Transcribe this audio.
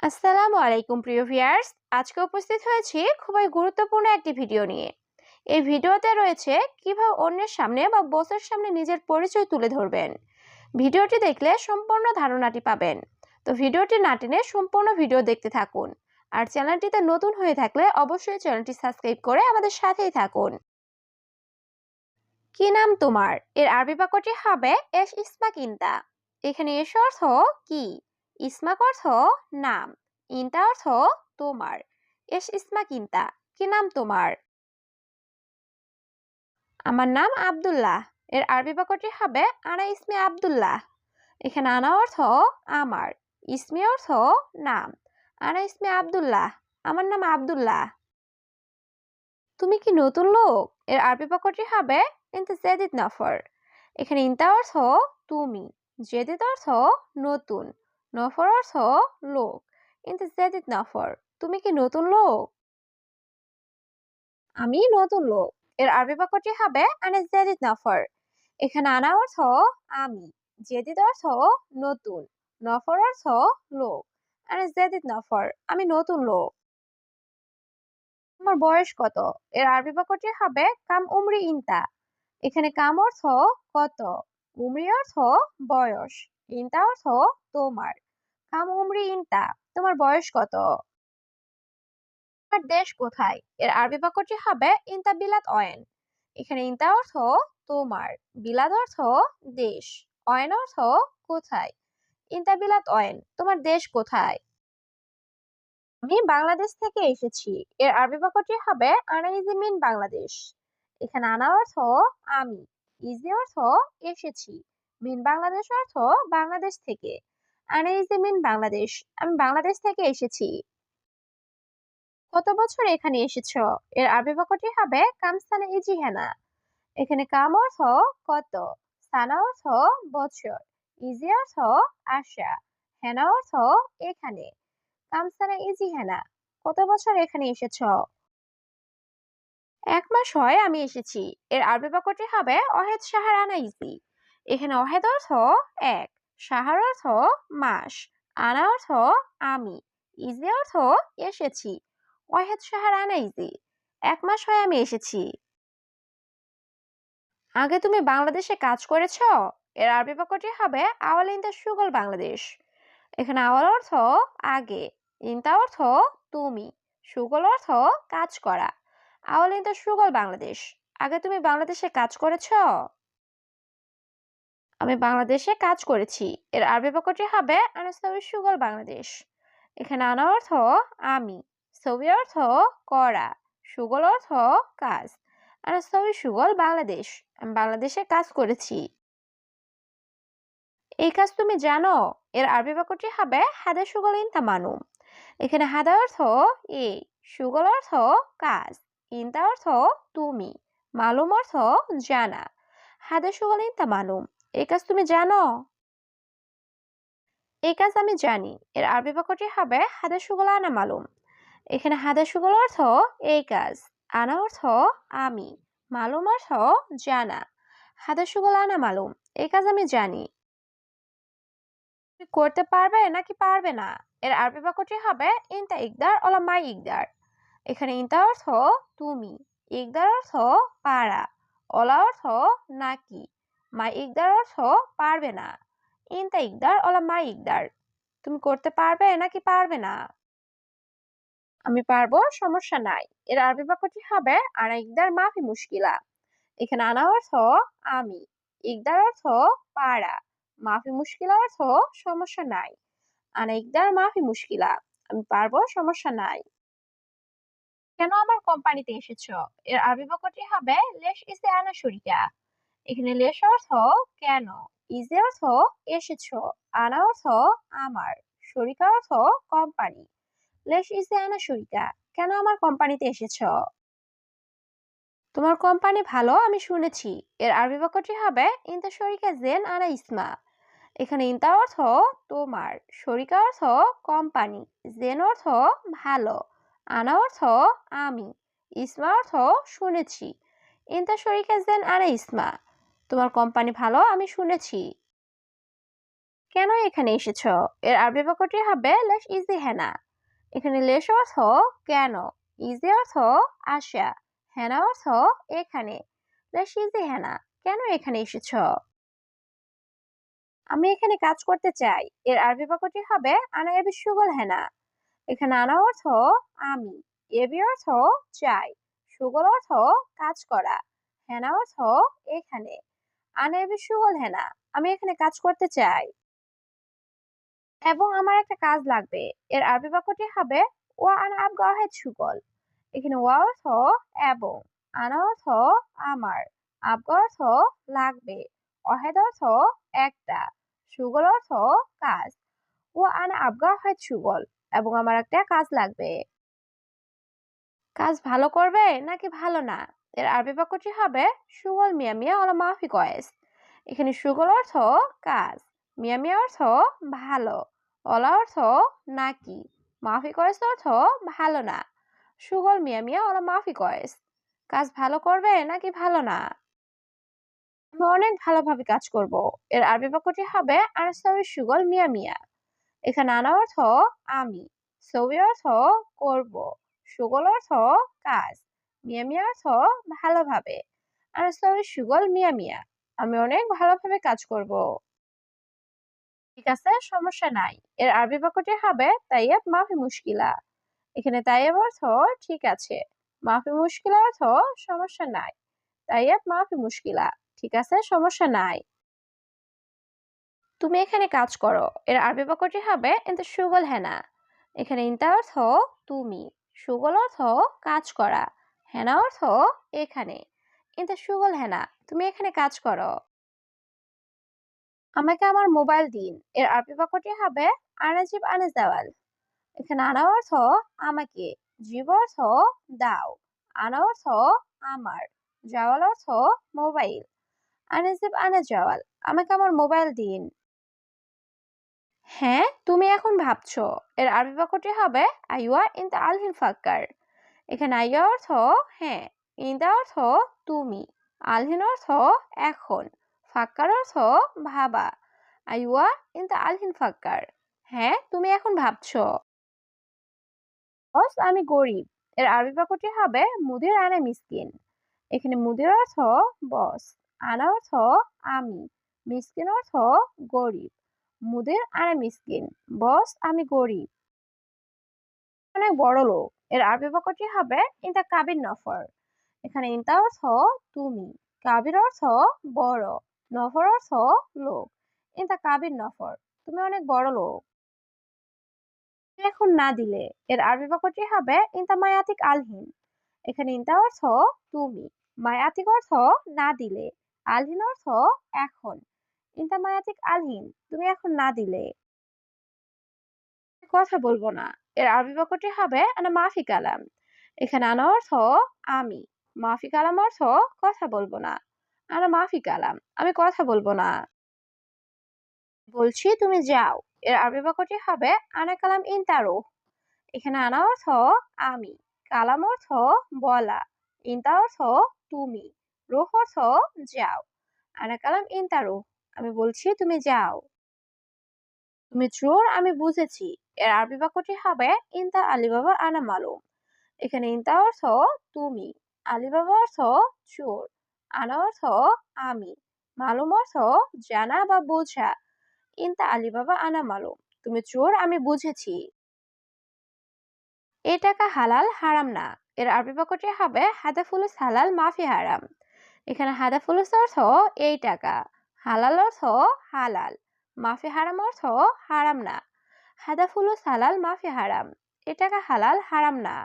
আসসালামু আলাইকুম, প্রিয় ভিউয়ার্স। আজকে উপস্থিত হয়েছি খুবই গুরুত্বপূর্ণ একটি ভিডিও নিয়ে। এই ভিডিওতে রয়েছে কীভাবে অন্যের সামনে বা বসের সামনে নিজের পরিচয় তুলে ধরবেন। ভিডিওটি দেখলে সম্পূর্ণ ধারণাটি পাবেন। তো ভিডিওটি না টেনে সম্পূর্ণ ভিডিও দেখতে থাকুন। আর চ্যানেলটিতে নতুন হয়ে থাকলে অবশ্যই চ্যানেলটি সাবস্ক্রাইব করে আমাদের সাথেই থাকুন। কি নাম তোমার? এর আরবি বাক্যটি হবে এস ইসমা কিন্তা এখানে এস অর্থ কি? ইসমাক অর্থ নাম ইন্তা অর্থ তোমার। এস ইসমাক কিন্তা কি নাম তোমার? আমার নাম আব্দুল্লাহ, এর আরবি বাক্যটি হবে আনা ইসমে আব্দুল্লাহ। এখানে আনা অর্থ আমার, ইসমি অর্থ নাম, আনা ইসমে আব্দুল্লাহ, আমার নাম আব্দুল্লাহ। তুমি কি নতুন লোক? এর আরবি বাক্যটি হবে ইনতে জেদিদ নফর। এখানে ইন্তা অর্থ তুমি, জেদিদ অর্থ নতুন। নফর অর্থ লোক ইনতে জেদিদ নফর তুমি কি নতুন লোক? আমি নতুন লোক। এর আরবি বাক্যটি হবে আনে জেদিদ নফর এখানে আনা অর্থ, আমি। জেদিদ অর্থ, নতুন। নফর অর্থ লোক আনে জেদিদ নফর আমি নতুন লোক। তোমার বয়স কত? এর আরবি বাক্যটি হবে, কাম উমরি ইনতা। এখানে কাম অর্থ, কত। উমরি অর্থ, বয়স। ইনতা অর্থ, তোমার। কাম উমরি ইনতা, তোমার বয়স কত? তোমার দেশ কোথায়? এর আরবি বাক্যটি হবে ইনতা বিলাত অয়েন। এখানে ইনতা অর্থ তোমার বিলাদ অর্থ দেশ, অয়েন অর্থ কোথায়? ইনতা বিলাত অয়েন, তোমার দেশ কোথায়? আমি বাংলাদেশ থেকে এসেছি। এর আরবি বাক্যটি হবে আনা ইজি মিন বাংলাদেশ। এখানে আনা অর্থ আমি, ইজি অর্থ এসেছি। মিন বাংলাদেশ অর্থ বাংলাদেশ থেকে। আনা ইজি মিন বাংলাদেশ, আমি বাংলাদেশ থেকে এসেছি। কত বছর এখানে এসেছ? এর বাক্যটি হবে কামস্থানে ইজি হেনা এখানে কাম অর্থ কত, সানা অর্থ বছর, ইজি অর্থ আশা, হেনা অর্থ এখানে। কামসানা ইজি হেনা কত বছর এখানে এসেছ? এক মাস হয় আমি এসেছি। এর আরবি বাক্যটি হবে অহেদ সাহার আনা ইজি এখানে অহেদ অর্থ এক। সাহার অর্থ মাস, আনা অর্থ আমি ইজি অর্থ এসেছি। অহেদ সাহার আনা ইজি এক মাস হয় আমি এসেছি। আগে তুমি বাংলাদেশে কাজ করেছ, এর আরবি বাক্যটি হবে আওয়াল ইন দ্য সুগল বাংলাদেশ। এখানে আওয়াল অর্থ আগে, ইনতা অর্থ তুমি, সুগল অর্থ কাজ করা। আওয়াল ইন দ্য সুগল বাংলাদেশ, আগে তুমি বাংলাদেশে কাজ করেছ? আমি বাংলাদেশে কাজ করেছি। এর আরবি বাক্যটি হবে আনাস্তবি সুগল বাংলাদেশ। এখানে আনা অর্থ আমি, ছবি অর্থ করা, সুগল অর্থ কাজ। আনাস্তবি সুগল বাংলাদেশ, আমি বাংলাদেশে কাজ করেছি। এই কাজ তুমি জানো, এর আরবি বাক্যটি হবে হাদা সুগল ইনতা মানু এখানে হাদা অর্থ এই সুগল অর্থ কাজ। ইনতা অর্থ তুমি, মালুম অর্থ জানা। হাদা সুগল ইনতা মালুম এই কাজ তুমি জানো? এই কাজ আমি জানি। এর আরবি বাক্যটি হবে হাদা সুগল আনা মালুম। এখানে হাদা সুগল অর্থ এই কাজ। আনা অর্থ আমি। মালুম অর্থ জানা। হাদা সুগল আনা মালুম। এই কাজ আমি জানি। করতে পারবে নাকি পারবে না? এর আরবি বাক্যটি হবে ইনতা ইকদার অলা মাই ইকদার। এখানে ইনতা অর্থ তুমি। ইকদার অর্থ পারা। অলা অর্থ নাকি। মাই ইকদার অর্থ পারবে না। ইনতা ইকদার অলা মাই ইকদার। তুমি করতে পারবে নাকি পারবে না? আমি পারব, সমস্যা নাই। এর আরবি বাক্যটি হবে, আনা ইকদার মাফি মুশকিলা। এখানে আনা অর্থ আমি। ইকদার অর্থ পারা। মাফি মুশকিলা অর্থ সমস্যা নাই। আনা ইকদার মাফি মুশকিলা। আমি পারব, সমস্যা নাই। কেন আমার কোম্পানিতে এসেছ? এর আরবি বাক্যটি হবে, লেশ ইসে আনা শরিকা। এখানে লেশ অর্থ কেন? ইজে অর্থ এসেছ, আনা অর্থ আমার, শরিকা অর্থ কোম্পানি লেশ ইসে আনা শরিকা, কেন আমার কোম্পানিতে এসেছ? তোমার কোম্পানি ভালো, আমি শুনেছি। এর আরবি বাক্যটি হবে, ইনতা শরিকা জেন আনা ইসমা। এখানে ইনতা অর্থ তোমার, শরিকা অর্থ কোম্পানি জেন অর্থ ভালো, আনা অর্থ আমি, ইসমা অর্থ শুনেছি। ইনতা শরিকা জেন আনা ইসমা। তোমার কোম্পানি ভালো? আমি শুনেছি। কেন এখানে এসেছ? এর আরবি বাক্যটি হবে লেশ ইজি হেনা। এখানে লেশ অর্থ কেন? ইজি অর্থ আশা হেনা অর্থ এখানে। লেশ ইজি হেনা, কেন এখানে এসেছ? আমি এখানে কাজ করতে চাই। এর আরবি বাক্যটি হবে আনা এবি সুগল হেনা। এখানে আনা অর্থ আমি, এবি অর্থ চাই। সুগল অর্থ কাজ করা। হেনা অর্থ এখানে। আনা সুগল হেনা আমি এখানে কাজ করতে চাই। এবং আমার একটা কাজ লাগবে। এর আরবি বাক্যটি হবে, ওয়া আনা আব গাহেদ সুগল এখানে ওয়া অর্থ, এবং আনা অর্থ, আমার আবগা অর্থ, লাগবে অহেদ অর্থ, একটা সুগল অর্থ, কাজ ও আনা আবগা হয় সুগল এবং আমার একটা কাজ লাগবে। কাজ ভালো করবে নাকি ভালো না? এর আরবি বাক্যটি হবে, সুগল মিয়া মিয়া অলা মাফি কয়েস এখানে সুগল অর্থ কাজ, মিয়া মিয়া অর্থ ভালো, অলা অর্থ নাকি মাফি কয়েস অর্থ ভালো না, সুগল মিয়া মিয়া অলা মাফি কয়েস কাজ ভালো করবে নাকি ভালো না? অনেক ভালোভাবে কাজ করব। এর আরবি বাক্যটি হবে আনাসাবি সুগল মিয়া মিয়া। এখানে আনা অর্থ, আমি। ছবি অর্থ, করব। সুগল অর্থ কাজ মিয়া মিয়া অর্থ ভালোভাবে। আনাসাবি সুগল মিয়া মিয়া আমি অনেক ভালোভাবে কাজ করব। ঠিক আছে, সমস্যা নাই। এর আরবি বাক্যটি হবে তাইয়াব মাফি মুশকিলা। এখানে তাইয়াব অর্থ ঠিক আছে, মাফি মুশকিলা অর্থ সমস্যা নাই। তাইয়াব মাফি মুশকিলা, ঠিক আছে, সমস্যা নাই। তুমি এখানে কাজ করো। এর আরবি বাক্যটি হবে ইন্তা সুগল হেনা। এখানে ইন্তা অর্থ তুমি। সুগল অর্থ কাজ করা, হেনা অর্থ এখানে। ইন্তা সুগল হেনা, তুমি এখানে কাজ করো। আমাকে আমার মোবাইল দিন, এর আরবি বাক্যটি হবে আনাজিব আনাজ দেওয়াল। এখানে আনা অর্থ আমাকে, জীব অর্থ দাও, আনা অর্থ আমার, জাওয়াল অর্থ মোবাইল। আনাজিব আনা জাওয়াল আমাকে আমার মোবাইল দিন। হ্যাঁ তুমি এখন ভাবছ, এর আরবি বাক্যটি হবে, আইয়া ইন দা আলহিন ফাক্কার। এখানে আইয়া অর্থ হ্যাঁ। ইন দা অর্থ, তুমি। আলহিন অর্থ, এখন। ফাক্কার অর্থ, ভাবা। আইয়া ইন দা আলহিন ফাক্কার। হ্যাঁ তুমি এখন ভাবছ। বস, আমি গরিব। এর আরবি বাক্যটি হবে, মুদির আনা মিসকিন। এখানে মুদির অর্থ, বস। আনা অর্থ, আমি। মিসকিন অর্থ, গরিব। মুদির আনা মিসকিন বস, আমি গরিব। অনেক বড় লোক। এর আরবি বাক্যটি হবে ইনতা কাবির নফর। এখানে ইনতা অর্থ, তুমি। কাবির অর্থ, বড়। নফর অর্থ, লোক। ইনতা কাবির নফর। তুমি অনেক বড় লোক। এখন না দিলে। এর আরবি বাক্যটি হবে ইনতা মায়াতিক আলহিন এখানে ইনতা অর্থ, তুমি। মায়াতিক অর্থ, না দিলে। আলহিন অর্থ, এখন। আলহিন, তুমি এখন না দিলে। কথা বলব না। এর আরবি বাক্যটি হবে আনা মাফি কালাম এখানে আনা অর্থ আমি মাফি কালাম অর্থ কথা বলব না আনা মাফি কালাম আমি কথা বলব না। বলছি তুমি যাও। এর আরবি বাক্যটি হবে আনা কালাম ইনতারো এখানে আনা অর্থ আমি কালাম অর্থ বলা ইনতা অর্থ তুমি রুহ অর্থ যাও আনা কালাম ইনতারো আমি বলছি, তুমি যাও। তুমি চোর আমি বুঝেছি। এর আরবি বাক্যটি হবে, ইনতা আলিবাবা আনা মালুম। এখানে ইনতা অর্থ, তুমি। আলিবাবা অর্থ চোর আনা অর্থ, আমি। মালুম অর্থ, জানা বা বোঝা। ইনতা আলিবাবা আনা মালুম। তুমি চোর আমি বুঝেছি। এই টাকা হালাল, হারাম না। এর আরবি বাক্যটি হবে হাদাফুলুস হালাল মাফি হারাম। এখানে হাদাফুলুস অর্থ, এই টাকা। হালাল অর্থ হালাল, মাফি হারাম অর্থ হারাম না। হাদাফুলুস সালাল মাফি হারাম এ টাকা হালাল হারাম না।